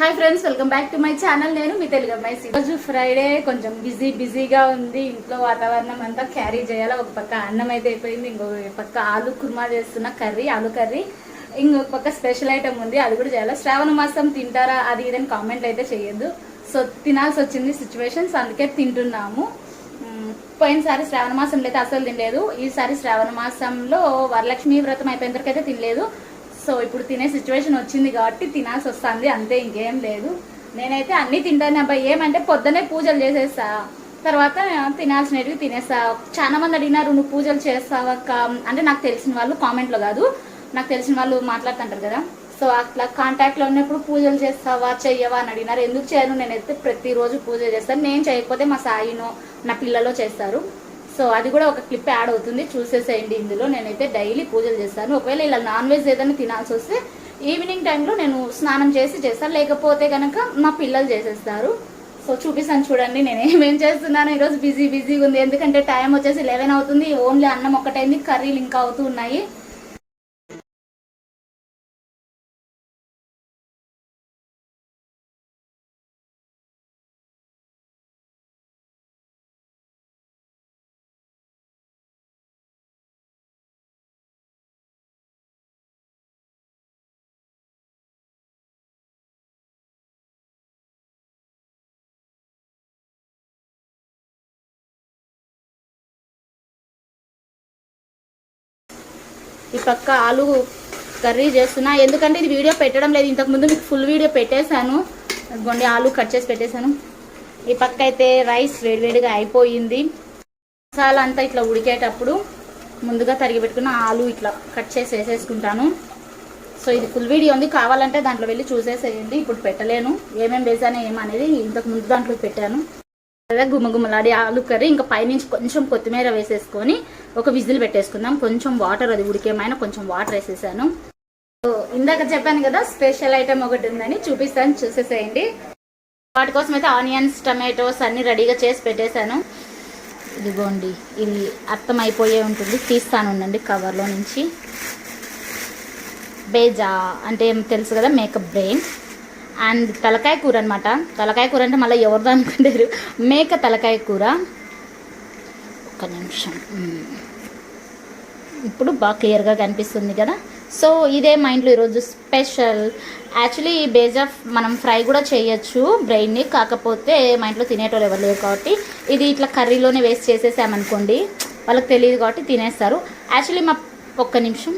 Hi friends welcome back to my channel నేను మీ తెలుగు అమ్మాయి సి- రోజు ఫ్రైడే కొంచెం బిజీ బిజీగా ఉంది. ఇంట్లో వాతావరణం అంతా క్యారీ చేయాలి? ఒక పక్క అన్నం అయితే అయిపోయింది ఇంకొక పక్క ఆలు కుర్మా చేస్తున్న కర్రీ ఆలు కర్రీ. ఇంకొక పక్క స్పెషల్ ఐటమ్ ఉంది అది కూడా చేయాలి? శ్రావణ మాసం తింటారా? అది ఇదని కామెంట్ అయితే చేయొద్దు. సో తినాల్సి వచ్చింది సిచ్యువేషన్స్ అందుకే తింటున్నాము. పోయినసారి శ్రావణ మాసంలో అయితే అసలు తినలేదు. ఈసారి శ్రావణ మాసంలో వరలక్ష్మి వ్రతం అయిపోయిన తర్వాత అయితే తినలేదు. సో ఇప్పుడు తినే సిచ్యువేషన్ వచ్చింది కాబట్టి తినాల్సి వస్తుంది అంతే ఇంకేం లేదు. నేనైతే అన్ని తింటాను అబ్బాయి ఏమంటే పొద్దునే పూజలు చేసేస్తా తర్వాత తినాల్సినవి తినేస్తా. చాలా మంది అడిగినారు నువ్వు పూజలు చేస్తావా అంటే నాకు తెలిసిన వాళ్ళు కామెంట్లో కాదు నాకు తెలిసిన వాళ్ళు మాట్లాడుతుంటారు కదా. సో అట్లా కాంటాక్ట్లో ఉన్నప్పుడు పూజలు చేస్తావా చెయ్యవా అని అడిగినారు. ఎందుకు చేయను? నేనైతే ప్రతిరోజు పూజ చేస్తాను. నేను చేయకపోతే మా సాయినో నా పిల్లలో చేస్తారు. సో అది కూడా ఒక క్లిప్ యాడ్ అవుతుంది. చూసేసేయండి ఇందులో. నేనైతే డైలీ పూజలు చేస్తాను. ఒకవేళ ఇలా నాన్ వెజ్ ఏదైనా తినాల్సి వస్తే ఈవినింగ్ టైంలో నేను స్నానం చేసి చేస్తాను. లేకపోతే కనుక మా పిల్లలు చేసేస్తారు. సో చూపిస్తాను చూడండి. నేను ఏమేం చేస్తున్నాను ఈరోజు బిజీ బిజీగా ఉంది. ఎందుకంటే టైం వచ్చేసి లెవెన్ అవుతుంది. ఓన్లీ అన్నం ఒకటైంది కర్రీలు ఇంకా అవుతూ ఉన్నాయి. ఈ పక్క ఆలు కర్రీ చేస్తున్నా. ఎందుకంటే ఇది వీడియో పెట్టడం లేదు. ఇంతకుముందు మీకు ఫుల్ వీడియో పెట్టేశాను. గొండి ఆలు కట్ చేసి పెట్టేశాను. ఈ పక్క అయితే రైస్ వేడివేడిగా అయిపోయింది. మసాలా అంతా ఇట్లా ఉడికేటప్పుడు ముందుగా తరిగి పెట్టుకున్న ఆలు ఇట్లా కట్ చేసి వేసేసుకుంటాను. సో ఇది ఫుల్ వీడియో ఉంది. కావాలంటే దాంట్లో వెళ్ళి చూసేసేయండి. ఇప్పుడు పెట్టలేను. ఏమేమి వేసాను ఏమనేది ఇంతకు ముందు దాంట్లో పెట్టాను. అదే గుమ్మగుమ్మలాడి ఆలు కర్రీ. ఇంకా పైనుంచి కొంచెం కొత్తిమీర వేసేసుకొని ఒక విజిల్ పెట్టేసుకుందాం. కొంచెం వాటర్ అది ఉడికేమైనా కొంచెం వాటర్ వేసేసాను. సో ఇందాక చెప్పాను కదా స్పెషల్ ఐటమ్ ఒకటి ఉందని చూపిస్తాను చూసేసేయండి. వాటి కోసం అయితే ఆనియన్స్ టమాటోస్ అన్ని రెడీగా చేసి పెట్టేశాను. ఇదిగోండి ఇది అర్థం అయిపోయే ఉంటుంది. తీస్తాను ఉండండి కవర్లో నుంచి. బేజా అంటే ఏం తెలుసు కదా మేకప్ బ్రెయిన్. అండ్ తలకాయ కూర అనమాట తలకాయ కూర అంటే మళ్ళీ ఎవరిదో అనుకుంటారు. మేక తలకాయ కూర. ఒక్క నిమిషం. ఇప్పుడు బాగా క్లియర్గా కనిపిస్తుంది కదా? సో ఇదే మా ఇంట్లో ఈరోజు స్పెషల్. యాక్చువల్లీ ఈ బేజ్ ఆఫ్ మనం ఫ్రై కూడా చేయొచ్చు బ్రెయిన్ని. కాకపోతే మా ఇంట్లో తినేటోళ్ళు ఎవరు లేరు కాబట్టి ఇది ఇట్లా కర్రీలోనే వేస్ట్ చేసేసామనుకోండి వాళ్ళకి తెలియదు కాబట్టి తినేస్తారు. యాక్చువల్లీ మా ఒక్క నిమిషం.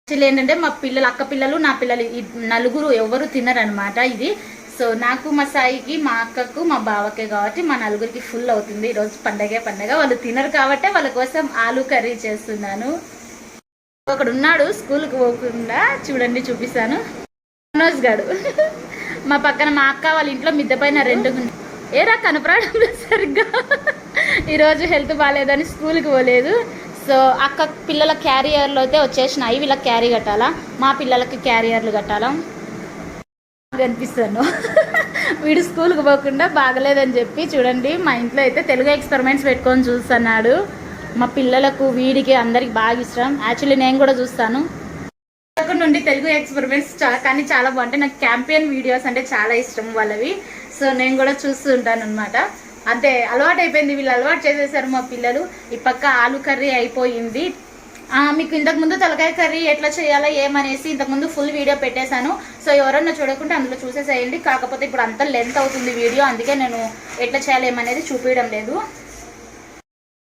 యాక్చువల్లీ ఏంటంటే మా పిల్లలు అక్క పిల్లలు నా పిల్లలు నలుగురు ఎవరు తినరనమాట ఇది. సో నాకు మా సాయికి మా అక్కకు మా బావకే కాబట్టి మా నలుగురికి ఫుల్ అవుతుంది. ఈరోజు పండగే పండగ. వాళ్ళు తినరు కాబట్టి వాళ్ళ కోసం ఆలు కర్రీ చేస్తున్నాను. ఒకడు ఉన్నాడు స్కూల్కి పోకుండా చూడండి చూపిస్తాను. మనోజ్ గారు. మా పక్కన మా అక్క వాళ్ళ ఇంట్లో మిద్దె పైన రెండు ఏరా కనపడడం సరిగ్గా? ఈరోజు హెల్త్ బాగాలేదని స్కూల్కి పోలేదు. సో అక్క పిల్లల క్యారియర్లు అయితే వచ్చేసినాయి. వీళ్ళకి క్యారీ కట్టాలా? మా పిల్లలకి క్యారియర్లు కట్టాలా? కనిపిస్తాను వీడు స్కూల్కి పోకుండా బాగలేదని చెప్పి చూడండి మా ఇంట్లో అయితే తెలుగు ఎక్స్పెరిమెంట్స్ పెట్టుకొని చూస్తున్నాడు. మా పిల్లలకు వీడికి అందరికి బాగా ఇష్టం. యాక్చువల్లీ నేను కూడా చూస్తాను. నుండి తెలుగు ఎక్స్పెరిమెంట్స్ కానీ చాలా బాగుంటాయి నాకు క్యాంపెయిన్ వీడియోస్ అంటే చాలా ఇష్టం వాళ్ళవి. సో నేను కూడా చూస్తూ ఉంటాను అనమాట అంతే అలవాటు అయిపోయింది వీళ్ళు అలవాటు చేసేసారు మా పిల్లలు. ఈ పక్క ఆలు కర్రీ అయిపోయింది. మీకు ఇంతకు ముందు తలకాయ కర్రీ ఎట్లా చేయాలో ఏమనేసి ఇంతకు ముందు ఫుల్ వీడియో పెట్టేశాను. సో ఎవరన్నా చూడకుంటే అందులో చూసేసేయండి. కాకపోతే ఇప్పుడు అంత లెంత్ అవుతుంది వీడియో అందుకే నేను ఎట్లా చేయాలి ఏమనేది చూపించడం లేదు.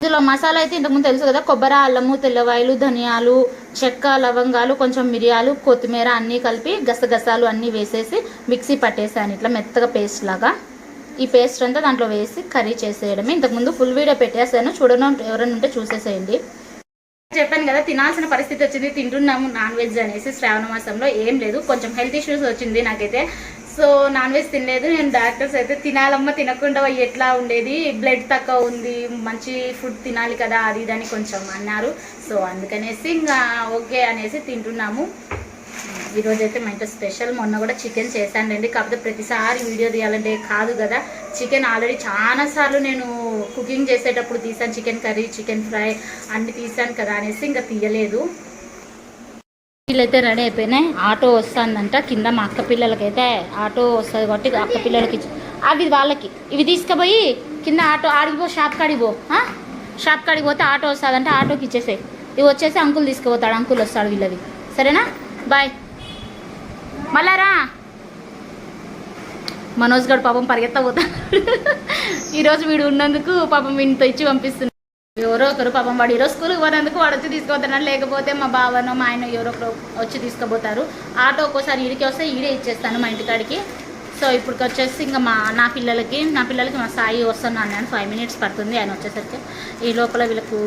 ఇందులో మసాలా అయితే ఇంతకుముందు తెలుసు కదా కొబ్బరి అల్లము తెల్లవాయలు ధనియాలు చెక్క లవంగాలు కొంచెం మిరియాలు కొత్తిమీర అన్నీ కలిపి గసగసాలు అన్నీ వేసేసి మిక్సీ పట్టేసాను ఇట్లా మెత్తగా పేస్ట్ లాగా. ఈ పేస్ట్ అంతా దాంట్లో వేసి కర్రీ చేసేయడమే. ఇంతకుముందు ఫుల్ వీడియో పెట్టేసాను చూడడం ఎవరైనా ఉంటే చూసేసేయండి. చెప్పాను కదా తినాల్సిన పరిస్థితి వచ్చింది తింటున్నాము నాన్ వెజ్ అనేసి శ్రావణ మాసంలో ఏం లేదు కొంచెం హెల్త్ ఇష్యూస్ వచ్చింది నాకైతే. సో నాన్ వెజ్ తినలేదు నేను డాక్టర్స్ అయితే తినాలమ్మ తినకుండా ఎట్లా ఉండేది బ్లడ్ తక్కువ ఉంది మంచి ఫుడ్ తినాలి కదా అది ఇది అని కొంచెం అన్నారు. సో అందుకనేసి ఇంకా ఓకే అనేసి తింటున్నాము. ఈరోజు అయితే మా ఇంట్లో స్పెషల్ మొన్న కూడా చికెన్ చేశానండి కాకపోతే ప్రతిసారి వీడియో తీయాలంటే కాదు కదా. చికెన్ ఆల్రెడీ చాలా సార్లు నేను కుకింగ్ చేసేటప్పుడు తీసాను. చికెన్ కర్రీ చికెన్ ఫ్రై అన్ని తీసాను కదా అనేసి ఇంకా తీయలేదు. వీళ్ళైతే రెడీ అయిపోయినాయి. ఆటో వస్తుందంట. కింద మా అక్క పిల్లలకైతే ఆటో వస్తుంది కాబట్టి అక్క పిల్లలకి అవి వాళ్ళకి. ఇవి తీసుకుపోయి కింద ఆటో ఆడిపో షాప్ కాడికి షాప్ కాడికి పోతే ఆటో వస్తుందంటే. ఆటోకి ఇచ్చేసాయి. ఇవి వచ్చేసి అంకుల్ తీసుకుపోతాడు. అంకుల్ వస్తాడు వీళ్ళది సరేనా? బాయ్. మళ్ళారా మనోజ్ గడు పాపం పరిగెత్త పోతా ఈరోజు వీడు ఉన్నందుకు పాపం వీడితో ఇచ్చి పంపిస్తున్నాడు ఎవరో ఒకరు పాపం వాడు ఈరోజు స్కూల్కి పోనందుకు వాడు వచ్చి తీసుకుపోతున్నాడు. లేకపోతే మా బావనో మా ఆయన ఎవరో ఒకరు వచ్చి తీసుకుపోతారు. ఆటో ఒక్కోసారి ఈడికి వస్తే ఈడే ఇచ్చేస్తాను మా ఇంటికాడికి. సో ఇప్పుడు వచ్చేసి ఇంకా మా నా పిల్లలకి నా పిల్లలకి మా సాయి వస్తున్నాను నేను ఫైవ్ మినిట్స్ పడుతుంది. ఆయన వచ్చేసరికి ఈ లోపల వీళ్ళకు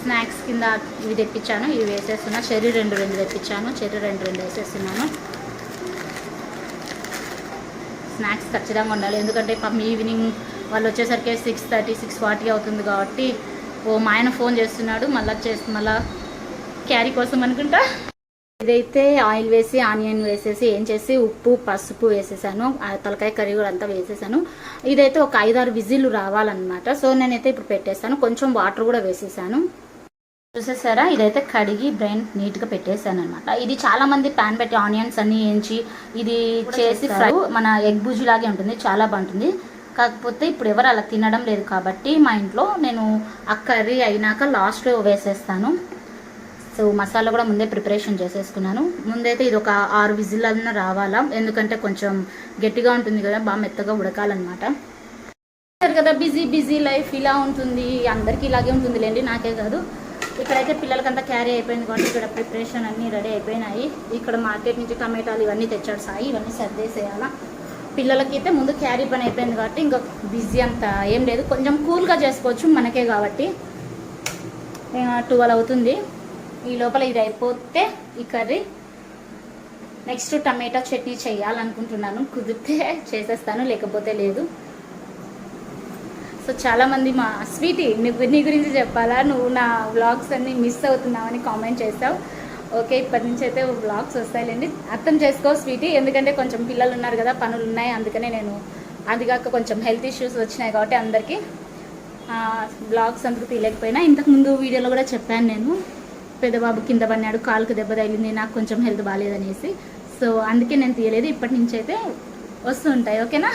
స్నాక్స్ కింద ఇవి తెప్పించాను. ఇవి వేసేస్తున్నా. చెర్రీ రెండు రెండు తెప్పించాను. చెర్రీ రెండు రెండు వేసేస్తున్నాను. స్నాక్స్ ఖచ్చితంగా ఉండాలి. ఎందుకంటే పాపం ఈవినింగ్ వాళ్ళు వచ్చేసరికి సిక్స్ థర్టీ సిక్స్ ఫార్టీ అవుతుంది కాబట్టి ఓ మా ఆయన ఫోన్ చేస్తున్నాడు. మళ్ళీ చేసి మళ్ళీ క్యారీ కోసం అనుకుంటా. ఇదైతే ఆయిల్ వేసి ఆనియన్ వేసేసి ఏం చేసి ఉప్పు పసుపు వేసేసాను. ఆ తలకాయ కర్రీ కూడా అంతా వేసేసాను. ఇదైతే ఒక ఐదారు విజిల్లు రావాలన్నమాట. సో నేనైతే ఇప్పుడు పెట్టేస్తాను. కొంచెం వాటర్ కూడా వేసేసాను. చూసేసారా? ఇదైతే కడిగి బ్రెయిన్ నీట్గా పెట్టేశాను అనమాట ఇది చాలా మంది ప్యాన్ పెట్టి ఆనియన్స్ అన్ని వేయించి ఇది చేసి ఫ్రై మన ఎగ్ బుజి లాగే ఉంటుంది చాలా బాగుంటుంది. కాకపోతే ఇప్పుడు ఎవరు అలా తినడం లేదు కాబట్టి మా ఇంట్లో నేను ఆ కర్రీ అయినాక లాస్ట్లో వేసేస్తాను. సో మసాలా కూడా ముందే ప్రిపరేషన్ చేసేసుకున్నాను. ముందైతే ఇది ఒక ఆరు విజిల్ అన్న రావాలా? ఎందుకంటే కొంచెం గట్టిగా ఉంటుంది కదా బాగా మెత్తగా ఉడకాలన్నమాట. కదా బిజీ బిజీ లైఫ్ ఇలా ఉంటుంది అందరికీ ఇలాగే ఉంటుంది లేండి నాకే కాదు. ఇక్కడైతే పిల్లలకంతా క్యారీ అయిపోయింది కాబట్టి ఇక్కడ ప్రిపరేషన్ అన్నీ రెడీ అయిపోయినాయి. ఇక్కడ మార్కెట్ నుంచి టమాటాలు ఇవన్నీ తెచ్చాడు సాయి ఇవన్నీ సర్దేసేయాలా పిల్లలకైతే ముందు క్యారీ పని అయిపోయింది కాబట్టి ఇంకా బిజీ అంత ఏం లేదు. కొంచెం కూల్గా చేసుకోవచ్చు మనకే కాబట్టి. ట్వెల్వ్ అవుతుంది. ఈ లోపల ఇది అయిపోతే ఈ కర్రీ. నెక్స్ట్ టమాటా చట్నీ చేయాలనుకుంటున్నాను. కుదిరితే చేసేస్తాను లేకపోతే లేదు. సో చాలామంది మా స్వీటీ నువ్వు నీ గురించి చెప్పాలా? నువ్వు నా వ్లాగ్స్ అన్నీ మిస్ అవుతున్నావని కామెంట్ చేస్తావు ఓకే ఇప్పటి నుంచి అయితే వ్లాగ్స్ వస్తాయిలేండి. అర్థం చేసుకో స్వీటీ ఎందుకంటే కొంచెం పిల్లలు ఉన్నారు కదా పనులు ఉన్నాయి అందుకనే నేను అది కాక కొంచెం హెల్త్ ఇష్యూస్ వచ్చినాయి కాబట్టి అందరికీ బ్లాగ్స్ అందుకు తీయలేకపోయినా. ఇంతకుముందు వీడియోలో కూడా చెప్పాను నేను పెద్దబాబు కింద పడినాడు కాలుకు దెబ్బ తగిలింది నాకు కొంచెం హెల్త్ బాగాలేదనేసి. సో అందుకే నేను తీయలేదు ఇప్పటి నుంచి అయితే వస్తుంటాయి ఓకేనా?